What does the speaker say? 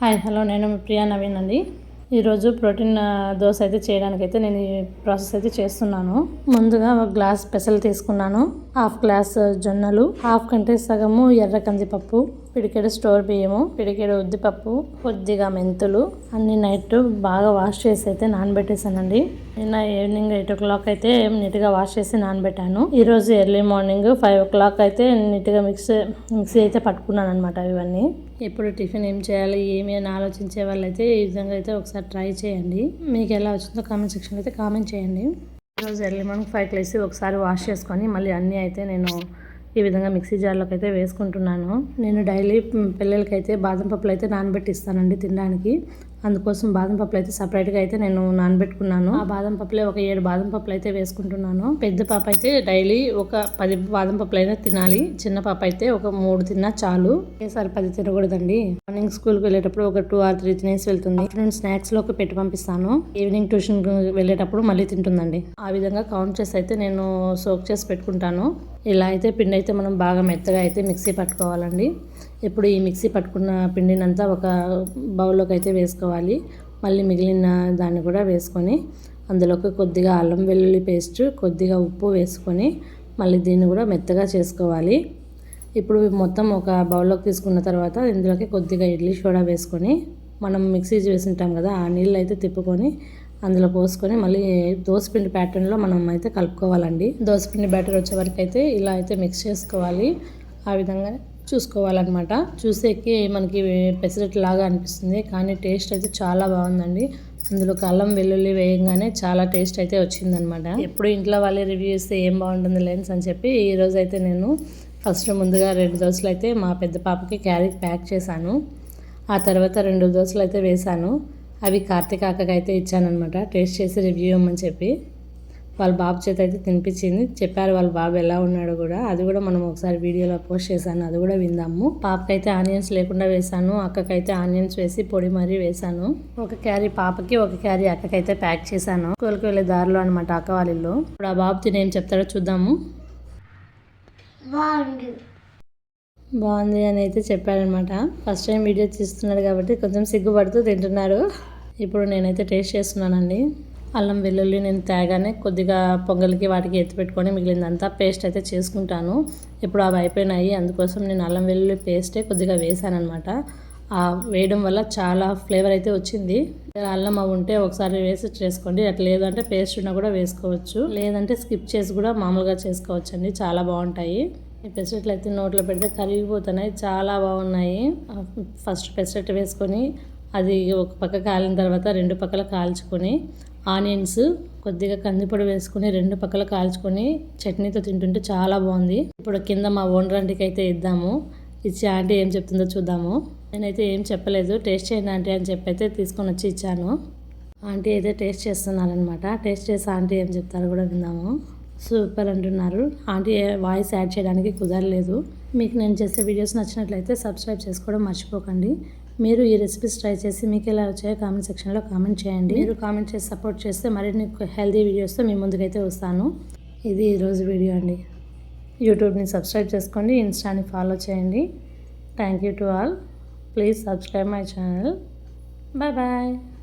Hi hello నేను ప్రియా నవీన్ అండి. ఈరోజు ప్రోటీన్ దోశ అయితే చేయడానికైతే నేను ఈ ప్రాసెస్ అయితే చేస్తున్నాను. ముందుగా ఒక గ్లాస్ పెసలు తీసుకున్నాను. హాఫ్ గ్లాస్ జొన్నలు హాఫ్ కంటే సగము ఎర్ర కందిపప్పు పిడికెడు స్టోర్ బియ్యము పిడికెడు ఉద్దిపప్పు కొద్దిగా మెంతులు అన్ని నైట్ బాగా వాష్ చేసి అయితే నానబెట్టేసానండి. నిన్న ఈవినింగ్ ఎయిట్ ఓ క్లాక్ అయితే నీట్గా వాష్ చేసి నానబెట్టాను. ఈరోజు early morning five o'clock అయితే నీట్గా మిక్స్ మిక్సీ అయితే పట్టుకున్నాను అనమాట ఇవన్నీ. ఎప్పుడు టిఫిన్ ఏం చేయాలి ఏమి అని ఆలోచించే వాళ్ళైతే ఈ విధంగా అయితే ఒకసారి ట్రై చేయండి. మీకు ఎలా వచ్చిందో కామెంట్ సెక్షన్లో అయితే కామెంట్ చేయండి. ఈరోజు ఎర్లీ మార్నింగ్ ఫైవ్కి లేసి ఒకసారి వాష్ చేసుకొని మళ్ళీ అన్నీ అయితే నేను ఈ విధంగా మిక్సీ జార్లోకి అయితే వేసుకుంటున్నాను. నేను డైలీ పిల్లలకైతే బాదం పప్పులు అయితే నానబెట్టి ఇస్తానండి తినడానికి. అందుకోసం బాదం పప్పులు అయితే సపరేట్గా అయితే నేను నానబెట్టుకున్నాను. ఆ బాదం పప్పులే ఒక ఏడు బాదం పప్పులు అయితే వేసుకుంటున్నాను. పెద్ద పాప అయితే డైలీ ఒక పది బాదం పప్పులు అయినా తినాలి. చిన్న పాప అయితే ఒక మూడు తిన్నా చాలు. ఒకేసారి పది తినకూడదండి. మార్నింగ్ స్కూల్కి వెళ్ళేటప్పుడు ఒక టూ ఆర్ త్రీ తినేసి వెళ్తుంది. ఆఫ్టర్నూన్ స్నాక్స్లోకి పెట్టి పంపిస్తాను. ఈవినింగ్ ట్యూషన్ వెళ్ళేటప్పుడు మళ్ళీ తింటుందండి. ఆ విధంగా కౌంట్ చేసి అయితే నేను సోక్ చేసి పెట్టుకుంటాను. ఇలా అయితే పిండి అయితే మనం బాగా మెత్తగా అయితే మిక్సీ పట్టుకోవాలండి. ఇప్పుడు ఈ మిక్సీ పట్టుకున్న పిండినంతా ఒక బౌల్లోకి అయితే వేసుకోవాలి. మళ్ళీ మిగిలిన దాన్ని కూడా వేసుకొని అందులోకి కొద్దిగా అల్లం వెల్లుల్లి పేస్ట్ కొద్దిగా ఉప్పు వేసుకొని మళ్ళీ దీన్ని కూడా మెత్తగా చేసుకోవాలి. ఇప్పుడు మొత్తం ఒక బౌల్లోకి తీసుకున్న తర్వాత ఇందులోకి కొద్దిగా ఇడ్లీ సోడా వేసుకొని మనం మిక్సీ వేసింటాం కదా ఆ నీళ్ళు అయితే తిప్పుకొని అందులో పోసుకొని మళ్ళీ దోసపిండి ప్యాటర్న్లో మనం అయితే కలుపుకోవాలండి. దోసపిండి బ్యాటర్ వచ్చే వరకు అయితే ఇలా అయితే మిక్స్ చేసుకోవాలి. ఆ విధంగా చూసుకోవాలన్నమాట. చూసేకి మనకి పెసరట్ లాగా అనిపిస్తుంది. కానీ టేస్ట్ అయితే చాలా బాగుందండి. అందులో అల్లం వెల్లుల్లి వేయంగానే చాలా టేస్ట్ అయితే వచ్చిందనమాట ఎప్పుడు ఇంట్లో వాళ్ళే రివ్యూ ఇస్తే ఏం బాగుంటుంది లెన్స్ అని చెప్పి ఈరోజు అయితే నేను ఫస్ట్ ముందుగా రెండు దోశలు అయితే మా పెద్ద పాపకి క్యారీ ప్యాక్ చేశాను. ఆ తర్వాత రెండు దోశలు అయితే వేశాను. అవి కార్తీక అక్కకి అయితే ఇచ్చానమాట టేస్ట్ చేసి రివ్యూ ఇవ్వమని చెప్పి. వాళ్ళ బాబు చేత అయితే తినిపించింది. చెప్పారు వాళ్ళ బాబు ఎలా ఉన్నాడో కూడా. అది కూడా మనం ఒకసారి వీడియోలో పోస్ట్ చేశాను. అది కూడా విందాము. పాపకైతే ఆనియన్స్ లేకుండా వేశాను. అక్కకైతే ఆనియన్స్ వేసి పొడి మరీ వేశాను. ఒక క్యారీ పాపకి ఒక క్యారీ అక్కకైతే ప్యాక్ చేశాను. స్కూల్కి వెళ్ళే దారిలో అనమాట అక్క వాళ్ళ ఇల్లు. ఇప్పుడు ఆ బాబు తినేం చెప్తాడో చూద్దాము. బాగుంది. బాగుంది అని అయితే చెప్పాడనమాట ఫస్ట్ టైం వీడియో తీస్తున్నాడు కాబట్టి కొంచెం సిగ్గుపడుతూ తింటున్నాడు ఇప్పుడు నేనైతే టేస్ట్ చేస్తున్నానండి. అల్లం వెల్లుల్లి నేను తేగానే కొద్దిగా పొంగల్కి వాటికి ఎత్తి పెట్టుకొని మిగిలిందంతా పేస్ట్ అయితే చేసుకుంటాను. ఇప్పుడు అవి అయిపోయినాయి. అందుకోసం నేను అల్లం వెల్లుల్లి పేస్టే కొద్దిగా వేసానమాట ఆ వేయడం వల్ల చాలా ఫ్లేవర్ అయితే వచ్చింది. అల్లం అవి ఉంటే ఒకసారి వేసి చేసుకోండి. అట్లా లేదంటే పేస్ట్ ఉన్నా కూడా వేసుకోవచ్చు. లేదంటే స్కిప్ చేసి కూడా మామూలుగా చేసుకోవచ్చండి. చాలా బాగుంటాయి. పెసరట్లు అయితే నోట్లో పెడితే కరిగిపోతున్నాయి. చాలా బాగున్నాయి. ఫస్ట్ పెసరట్ వేసుకొని అది ఒక పక్క కాలిన తర్వాత రెండు పక్కల కాల్చుకొని ఆనియన్స్ కొద్దిగా కందిపొడి వేసుకొని రెండు పక్కల కాల్చుకొని చట్నీతో తింటుంటే చాలా బాగుంది. ఇప్పుడు కింద మా ఓనర్ అయితే ఇద్దాము. ఇచ్చి ఆంటీ ఏం చెప్తుందో చూద్దాము. నేనైతే ఏం చెప్పలేదు. టేస్ట్ చేయండి ఆంటీ అని చెప్పి అయితే తీసుకొని వచ్చి ఇచ్చాను. ఆంటీ అయితే టేస్ట్ చేస్తున్నారనమాట టేస్ట్ చేసి ఆంటీ ఏం చెప్తారో కూడా విందాము. సూపర్ అంటున్నారు. ఆంటీ వాయిస్ యాడ్ చేయడానికి కుదరలేదు. మీకు నేను చేసే వీడియోస్ నచ్చినట్లయితే సబ్స్క్రైబ్ చేసుకోవడం మర్చిపోకండి. మీరు ఈ రెసిపీస్ ట్రై చేసి మీకు ఎలా వచ్చాయో కామెంట్ సెక్షన్లో కామెంట్ చేయండి. మీరు కామెంట్ చేసి సపోర్ట్ చేస్తే మరిన్ని హెల్తీ వీడియోస్తో మీ ముందుకైతే వస్తాను. ఇది ఈరోజు వీడియో అండి. యూట్యూబ్ని సబ్స్క్రైబ్ చేసుకోండి ఇన్స్టాని ఫాలో చేయండి. Thank you to all please subscribe my channel bye bye